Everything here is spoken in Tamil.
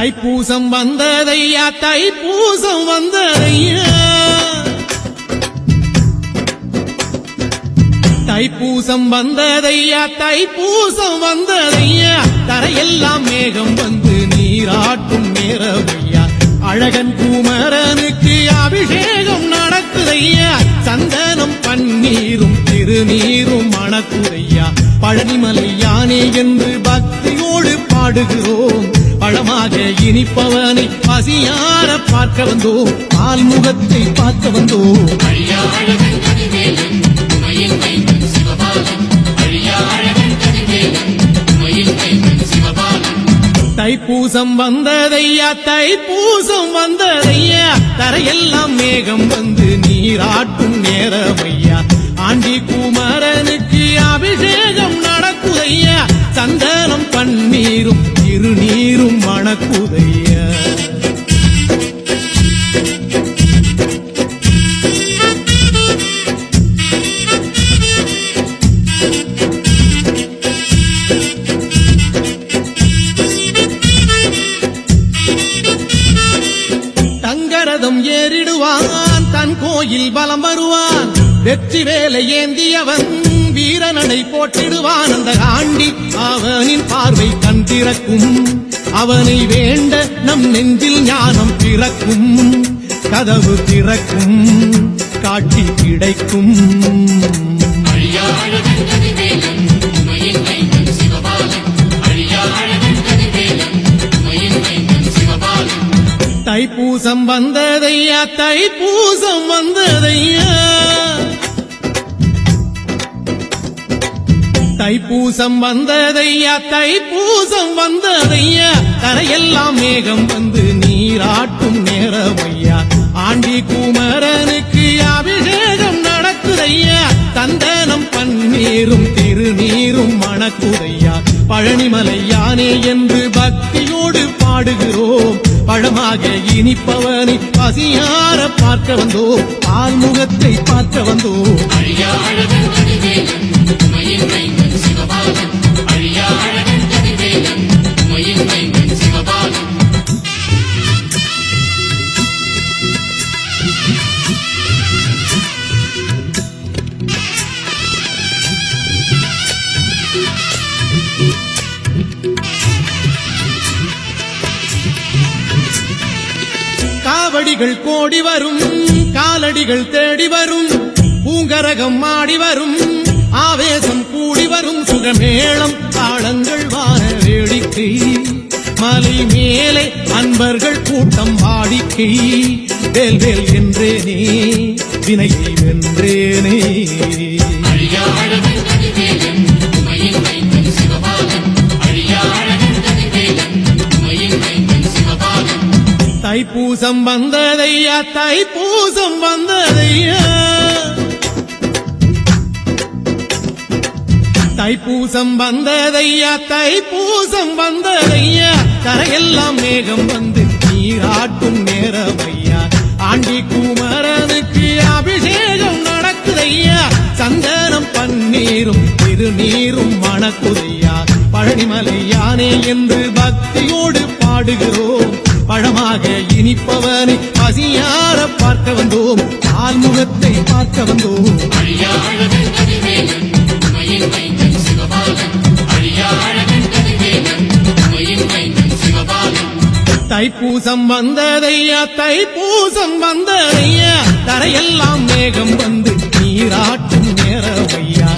தைப்பூசம் வந்ததையா? தைப்பூசம் வந்ததையா? தைப்பூசம் வந்ததையா? தைப்பூசம் வந்ததையா? தரையெல்லாம் மேகம் வந்து நீராட்டும் நேரமையா? அழகன் குமரனுக்கு அபிஷேகம் நடக்குதையா? சந்தனம் பன்னீரும் திருநீரும் மணக்குதையா? பழனிமலை யானே என்று பக்தியோடு பாடுகிறோம். பழமாக இனிப்பவனை பசியார பார்க்க வந்தோம் ஆல்முகத்தை பார்க்க வந்தோம் தைப்பூசம் வந்ததையா தைப்பூசம் வந்ததையா? தரையெல்லாம் மேகம் வந்து நீராட்டும் நேரமையா? ஆண்டி குமரனுக்கு அபிஷேகம் நடக்குதையா சந்தனம் பன்னீரும் திருநீரும் மணக்குதைய. தங்கரதம் ஏறிடுவான் தன் கோயில் பலம் வருவான் வெற்றி வேலை ஏந்தியவன். வீரனடை போட்டிடுவான் அந்த ஆண்டி அவனின் பார்வை கண் திறக்கும். அவனை வேண்ட நம் நெஞ்சில் ஞானம் பிறக்கும். கதவு திறக்கும். காட்சி கிடைக்கும். தைப்பூசம் வந்ததையா? தைப்பூசம் வந்ததையா? தைப்பூசம் வந்ததையா தைப்பூசம் வந்ததையா? தரையெல்லாம் மேகம் வந்து நீராட்டும் நேரமையா ஆண்டி குமரனுக்கு அபிஷேகம் நடக்குதையா? தந்தனம் பன்னீரும் திருநீரும் மணக்குதையா? பழனிமலையானே என்று பக்தியோடு பாடுகிறோம். பழமாக இனிப்பவனை பசியார பார்க்க வந்தோம். ஆல்முகத்தை பார்க்க வந்தோம். காலடிகள் கோடி வரும் காலடிகள் தேடி வரும் பூங்கரகம் ஆடி வரும் ஆவேசம் கூடி வரும் சுகமேளம் தாளங்கள் வார வேடிக்கை. மலை மேலே அன்பர்கள் கூட்டம் வாடிக்கை. வேல் வேல் என்றேனே வினையை வென்றேனே தைப்பூசம் வந்ததையா? தைப்பூசம் வந்ததையா? தைப்பூசம் வந்ததையா? தைப்பூசம் வந்ததையா? கரையெல்லாம் மேகம் வந்து நீராட்டும் நேரமையா? ஆண்டி குமரனுக்கு அபிஷேகம் நடக்குதையா? சந்தனம் பன்னீரும் திருநீரும் மணக்குதையா? பழனிமலை யானே என்று பக்தியோடு பாடுகிறோம். பழமாக இனிப்பவனை பசியார பார்க்க வந்தோம். ஆல்முகத்தை பார்க்க வந்தோம். தைப்பூசம் வந்ததையா தைப்பூசம் வந்ததையா? தரையெல்லாம் மேகம் வந்து நீராட்டும் நேரமையா